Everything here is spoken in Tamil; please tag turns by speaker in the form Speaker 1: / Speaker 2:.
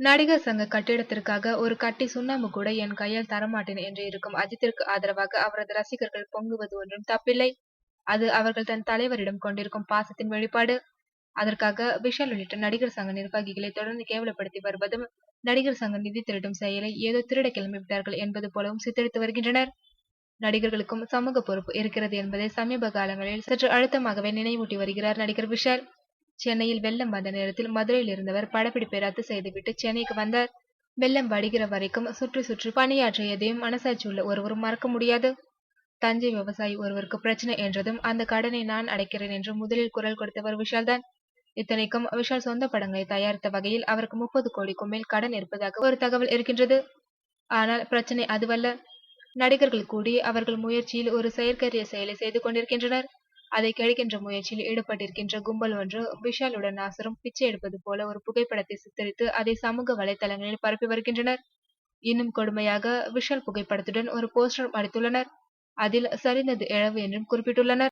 Speaker 1: நடிகர் சங்க கட்டிடத்திற்காக ஒரு கட்டி சுண்ணாம்பு கூட என் கையால் தரமாட்டேன் என்று இருக்கும் அஜித்திற்கு ஆதரவாக அவரது ரசிகர்கள் பொங்குவது ஒன்றும் தப்பில்லை. அது அவர்கள் தன் தலைவரிடம் கொண்டிருக்கும் பாசத்தின் வெளிப்பாடு. அதற்காக விஷால் உள்ளிட்ட நடிகர் சங்க நிர்வாகிகளை தொடர்ந்து கேவலப்படுத்தி வருவதும் நடிகர் சங்க நிதி திருடும் செயலை ஏதோ திருட கிளம்பிவிட்டார்கள் என்பது போலவும் சித்தரித்து வருகின்றனர். நடிகர்களுக்கும் சமூக பொறுப்பு இருக்கிறது என்பதை சமீப காலங்களில் சற்று அழுத்தமாகவே நினைவூட்டி வருகிறார் நடிகர் விஷால். சென்னையில் வெள்ளம் வந்த நேரத்தில் மதுரையில் இருந்தவர் படப்பிடிப்பை ரத்து செய்துவிட்டு சென்னைக்கு வந்தார். வெள்ளம் வடிகிற வரைக்கும் சுற்றி சுற்றி பணியாற்றியதையும் மனசாட்சி உள்ள ஒருவரும் மறக்க முடியாது. தஞ்சை விவசாயி ஒருவருக்கு பிரச்சனை என்றதும் அந்த கடனை நான் அடைக்கிறேன் என்று முதலில் குரல் கொடுத்தவர் விஷால் தான் இத்தனைக்கும் விஷால் சொந்த படங்களை தயாரித்த வகையில் அவருக்கு முப்பது கோடிக்கும் மேல் கடன் இருப்பதாக ஒரு தகவல் இருக்கின்றது. ஆனால் பிரச்சனை அதுவல்ல. நடிகர்கள் கூடி அவர்கள் முயற்சியில் ஒரு செயற்கரிய செயலை செய்து கொண்டிருக்கின்றனர். அதை கழிக்கின்ற முயற்சியில் ஈடுபட்டிருக்கின்ற கும்பல் ஒன்று விஷாலுடன் நாசரும் பிச்சை எடுப்பது போல ஒரு புகைப்படத்தை சித்தரித்து அதை சமூக வலைதளங்களில் பரப்பி வருகின்றனர். இன்னும் கொடுமையாக விஷால் புகைப்படத்துடன் ஒரு போஸ்டர் அடித்துள்ளனர் அதில் சரிந்தது இழவு என்றும் குறிப்பிட்டுள்ளனர்.